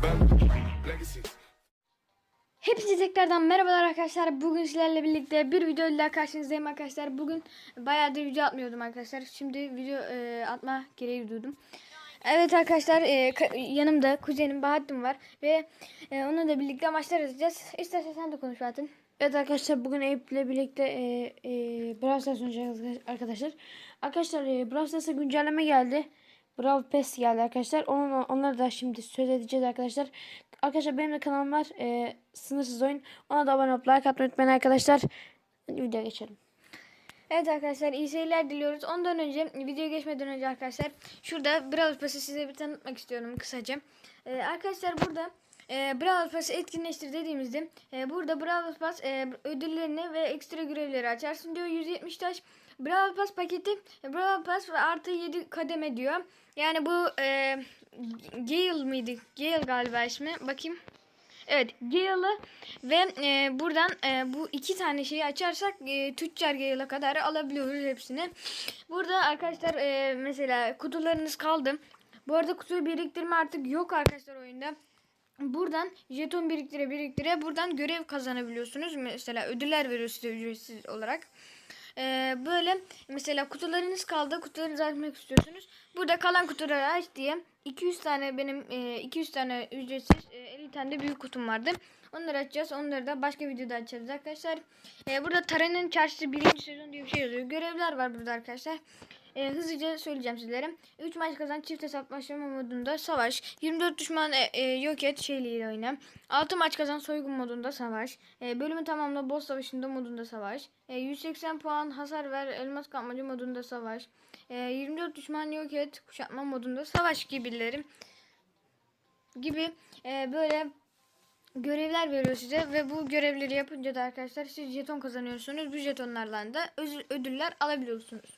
Panda. Hepinize tekrardan merhabalar arkadaşlar. Bugün sizlerle birlikte bir video ile karşınızdayım arkadaşlar. Bugün bayağıdır video atmıyordum arkadaşlar. Şimdi video e, atma gereği duydum. Evet arkadaşlar e, yanımda kuzenim Bahattin var ve e, onunla birlikte maçlar atacağız. İstersen sen de konuş Bahattin. Evet arkadaşlar bugün Eyüp'le birlikte e, e, Brawl Stars oynayacağız arkadaşlar. Arkadaşlar e, Brawl Stars'a güncelleme geldi. Brawl Pass geldi arkadaşlar. Onu, onları da şimdi söz edeceğiz arkadaşlar. Arkadaşlar benim de kanalım var. E, sınırsız oyun. Ona da abone olup like atmayı unutmayın arkadaşlar. Videoya geçelim. Evet arkadaşlar iyi seyirler diliyoruz. Ondan önce videoya geçmeden önce arkadaşlar şurada Brawl Pass'ı size bir tanıtmak istiyorum kısaca. Ee, arkadaşlar burada e, Brawl Pass'ı etkinleştir dediğimizde e, burada Brawl Pass e, ödüllerini ve ekstra görevleri açarsın diyor. 170 taş Brawl Pass paketi Brawl Pass ve artı 7 kademe diyor. Yani bu e, Gale mıydı? Gale galiba ismi. Bakayım. Evet Gale'ı ve e, buradan e, bu iki tane şeyi açarsak e, tüccar Gale'a kadar alabiliyoruz hepsini. Burada arkadaşlar e, mesela kutularınız kaldı. Bu arada kutu biriktirme artık yok arkadaşlar oyunda. Buradan jeton biriktire biriktire buradan görev kazanabiliyorsunuz. Mesela ödüller veriyor size ücretsiz olarak. Ee, böyle mesela kutularınız kaldı. Kutularınızı açmak istiyorsunuz. Burada kalan kutuları aç diye 200 tane benim e, 200 tane ücretsiz e, 50 tane de büyük kutum vardı. Onları açacağız. Onları da başka videoda açacağız arkadaşlar. Ee, burada Tara'nın çarşısı birinci sezon diye bir şey yazıyor. Görevler var burada arkadaşlar. Ee, hızlıca söyleyeceğim sizlere. 3 maç kazan çift hesaplaşma modunda savaş. 24 düşman e, e, yok et şeyliyle oyna. 6 maç kazan soygun modunda savaş. E, bölümü tamamla boss savaşında modunda savaş. E, 180 puan hasar ver elmas kapmacı modunda savaş. E, 24 düşman yok et kuşatma modunda savaş gibilerim. Gibi e, böyle görevler veriyor size ve bu görevleri yapınca da arkadaşlar siz jeton kazanıyorsunuz. Bu jetonlarla da ödüller alabiliyorsunuz.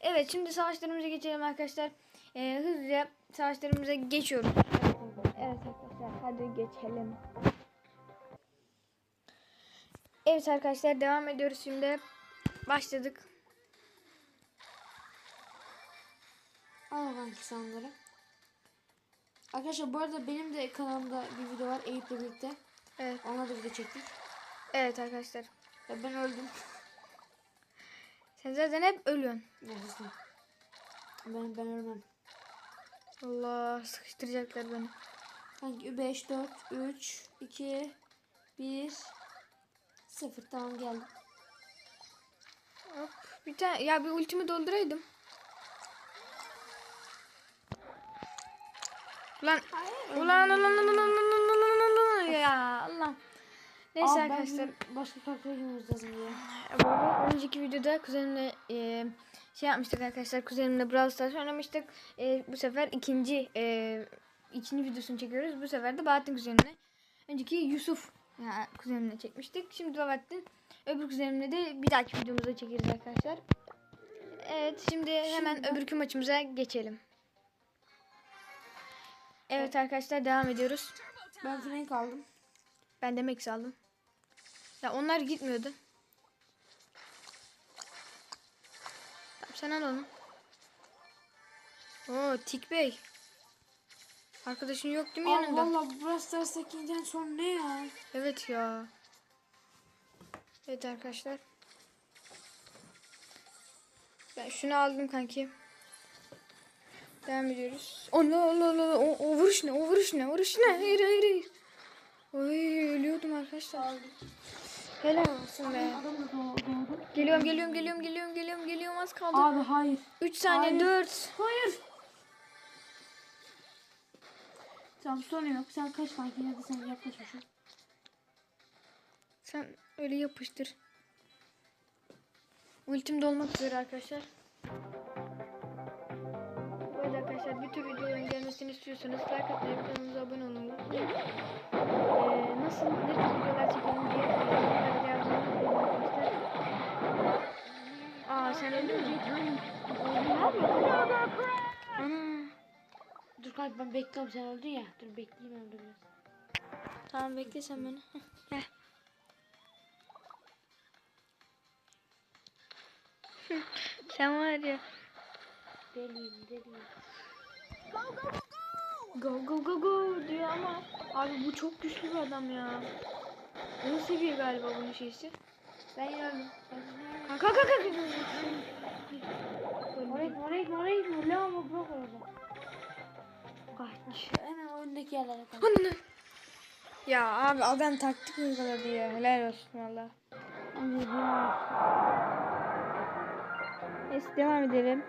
Evet şimdi savaşlarımıza geçelim arkadaşlar. Ee, hızlıca savaşlarımıza geçiyoruz. Evet arkadaşlar hadi geçelim. Evet arkadaşlar devam ediyoruz şimdi. Başladık. Al kanki sanırım. Arkadaşlar bu arada benim de kanalımda bir video var Eyüp'le birlikte. Evet. Ona da video çektik. Evet arkadaşlar. Ya ben öldüm. Sen zaten hep ölüyorsun. Yazısın. Ben, ben ölmem. Allah sıkıştıracaklar beni. Sanki 5, 4, 3, 2, 1, 0. Tamam geldim. Hop, bir tane ya bir ultimi dolduraydım. Lan ulan ulan ulan ulan ulan ulan ya Allah. Neyse Abi, arkadaşlar. Başka taktiğimiz lazım ya. Önceki videoda kuzenimle e, şey yapmıştık arkadaşlar. Kuzenimle Brawl Stars oynamıştık. E, bu sefer ikinci e, ikinci videosunu çekiyoruz. Bu sefer de Bahattin kuzenimle. Önceki Yusuf ya, kuzenimle çekmiştik. Şimdi Bahattin öbür kuzenimle de bir dahaki videomuzda çekeriz arkadaşlar. Evet şimdi hemen Şimdi- öbürkü maçımıza geçelim. Evet arkadaşlar devam ediyoruz. Ben Frank aldım. Ben de Max aldım. Ya onlar gitmiyordu. Sen al onu. Oo Tik Bey. Arkadaşın yok değil mi Aa, yanında? valla Brawl Stars'taki internet sorunu ne ya? Evet ya. Evet arkadaşlar. Ben şunu aldım kanki. Devam ediyoruz. Allah Allah Allah. O, o vuruş ne? O vuruş ne? Vuruş ne? Hayır hayır hayır. Oy ölüyordum arkadaşlar. Helal olsun be. Adam da doğ- doğdu. Geliyorum geliyorum geliyorum geliyorum geliyorum geliyorum az kaldı. Abi hayır. 3 saniye Hayır. 4. Hayır. Tamam sorun yok. Sen kaç ya da sen yaklaşma şu. Sen öyle yapıştır. Ultim dolmak üzere arkadaşlar. Böyle arkadaşlar bir tür videoların gelmesini istiyorsanız like atmayı kanalımıza abone unutmayın. Ee, nasıl ne tür videolar çekelim diye yorumlara yazmayı unutmayın arkadaşlar. Aa sen öldün mü? Ne yapıyorsun? Ana. Kanki ben bekliyorum sen öldün ya. Dur bekleyeyim öldü biraz. Tamam bekle sen beni. Gel. Sen var ya. Deliyim deliyim. Go go go go diyor ama abi bu çok güçlü bir adam ya. Ön seviye galiba bunun şeysi. Ben yardım. Kalk kalk kalk. Oraya gitme oraya gitme oraya gitme. Bırak orada. Kaç. Hemen önündeki yerlere koy. Anne. Ya abi adam taktik uyguladı ya. Helal olsun valla. Neyse devam edelim.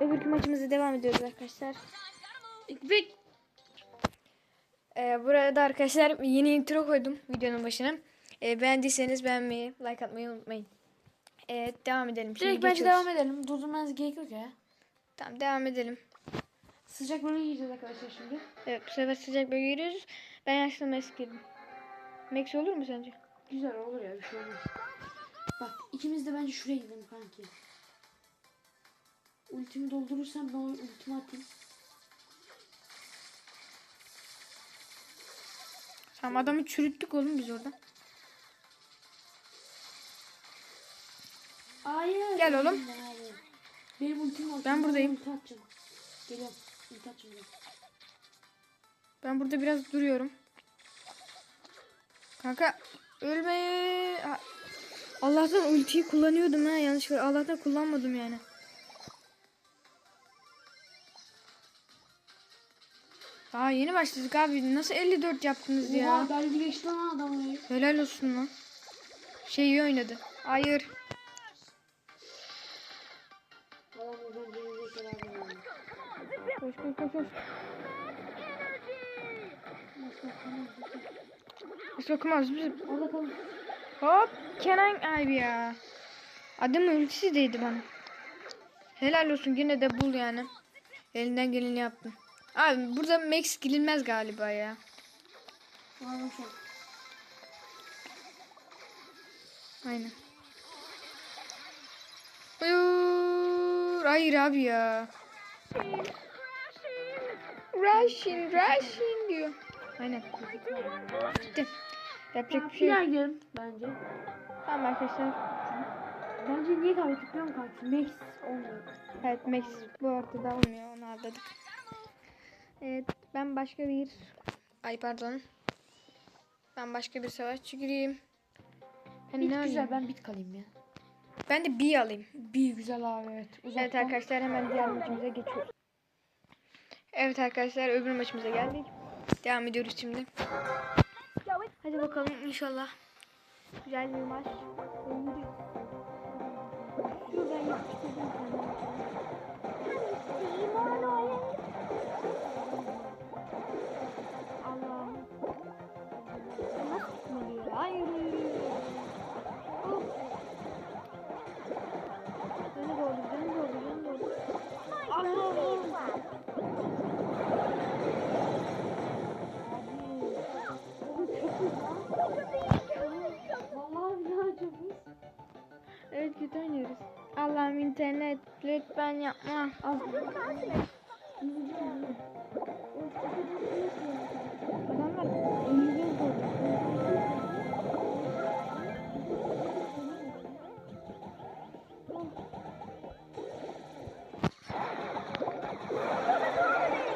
Öbürkü maçımıza devam ediyoruz arkadaşlar. Ve ee, burada arkadaşlar yeni intro koydum videonun başına. Ee, beğendiyseniz beğenmeyi, like atmayı unutmayın. Ee, devam edelim. Şimdi Direkt bence geçiyoruz. devam edelim. Durdurmanız gerek yok ya. Tamam devam edelim. Sıcak bölge gireceğiz arkadaşlar şimdi. Evet bu sefer sıcak bölge giriyoruz. Ben yaşlı Max girdim. Max olur mu sence? Güzel olur ya bir şey olmaz. Bak ikimiz de bence şuraya gidelim kanki. Ultimi doldurursam ben ultimi atayım. Tamam adamı çürüttük oğlum biz orada. Hayır. Gel oğlum. Hayır. Benim ultim var. Ben buradayım. Geliyorum. Ben. Ben burada biraz duruyorum. Kanka ölme. Allah'tan ultiyi kullanıyordum ha yanlışlıkla. Allah'tan kullanmadım yani. Daha yeni başladık abi. Nasıl 54 yaptınız Oha ya? ben güneşli lan adamı. Helal olsun lan. Şey iyi oynadı. Hayır. Koş koş koş sokamaz biz. Orada kalın. Hop Kenan abi ya. Adamın ultisi değdi bana. Helal olsun yine de bul yani. Elinden geleni yaptın. Abi burada Max girilmez galiba ya. Aynen. Hayır, hayır abi ya. Rushing, rushing diyor. Aynen. Gitti. Yapacak bir şey Bir yok. gidelim bence. Tamam arkadaşlar. Bence niye kaybettik biliyor musun? Max olmuyor. Evet Max bu ortada olmuyor onu anladık. Evet ben başka bir ay pardon. Ben başka bir savaşçı gireyim. Ben Bit ne güzel alayım? ben bit kalayım ya. Ben de B alayım. Bir güzel abi evet. Uzaktan. Evet arkadaşlar hemen diğer maçımıza geçiyoruz. Evet arkadaşlar öbür maçımıza geldik. Devam ediyoruz şimdi. Hadi bakalım inşallah. Güzel bir maç. Şuradan Allah'ım. Nasıl tutmadı ya? Hayır. İnternet lütfen yapma. Az. Adamlar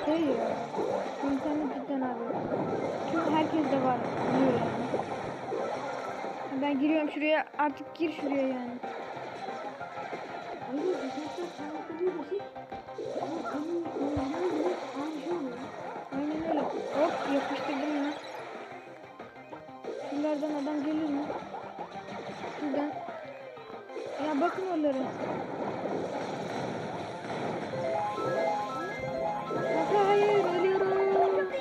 şey ya. İnternet cidden abi. Çünkü herkes de var. Biliyor yani. Ben giriyorum şuraya artık gir şuraya yani. Hop yapıştırdım mı? Şuralardan adam gelir mi? Şuradan. Ya bakın onlara. Hayır ölüyorum.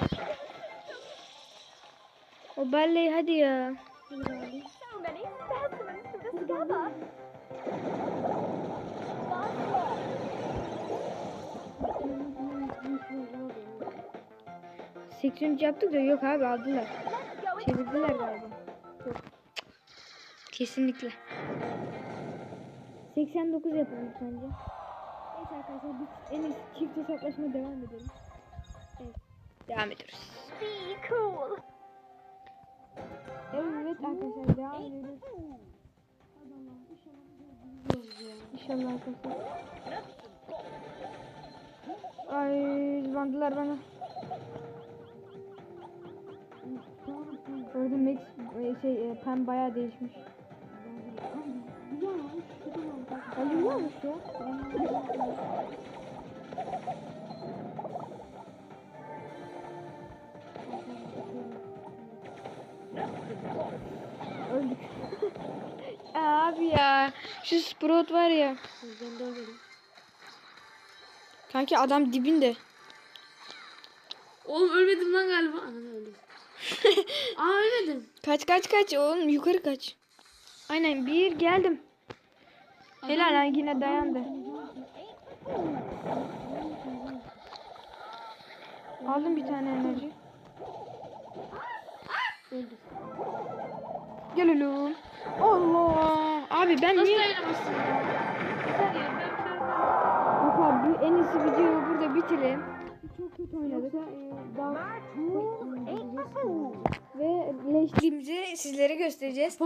O balleyi hadi ya. Hadi. 80. yaptık da yok abi aldılar. Çevirdiler galiba. Yok. Kesinlikle. 89 yapalım sence. Evet arkadaşlar biz en iyisi çift hesaplaşma devam edelim. Evet. Devam ediyoruz. Be cool. Evet arkadaşlar devam ediyoruz. İnşallah arkadaşlar. Ay bandılar bana. Gördüm Max e, şey e, Pem bayağı değişmiş. Olmuş ya? Öldük. Abi ya şu Sprout var ya. Kanki adam dibinde. Oğlum ölmedim lan galiba. Anam öldüm. Aa ölmedim. Kaç kaç kaç oğlum yukarı kaç. Aynen bir geldim. Helal lan yine dayandı. Aldım bir tane enerji. Öldüm. Gel oğlum. Allah. Abi ben Nasıl niye... dayanamazsın Yok abi en iyisi videoyu burada bitirelim. Çok kötü oynadık. daha ve leşliğimizi sizlere göstereceğiz.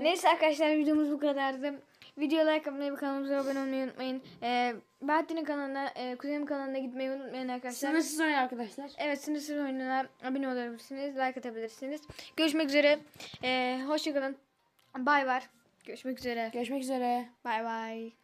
Neyse arkadaşlar videomuz bu kadardı. Video like atmayı ve kanalımıza abone olmayı unutmayın. Ee, Bahattin'in kanalına, e, Kuzey'in kanalına gitmeyi unutmayın arkadaşlar. Sınırsız oyun arkadaşlar. Evet sınırsız oyununa abone olabilirsiniz, like atabilirsiniz. Görüşmek üzere. Ee, hoşçakalın. Bay bay. Görüşmek üzere. Görüşmek üzere. Bay bay.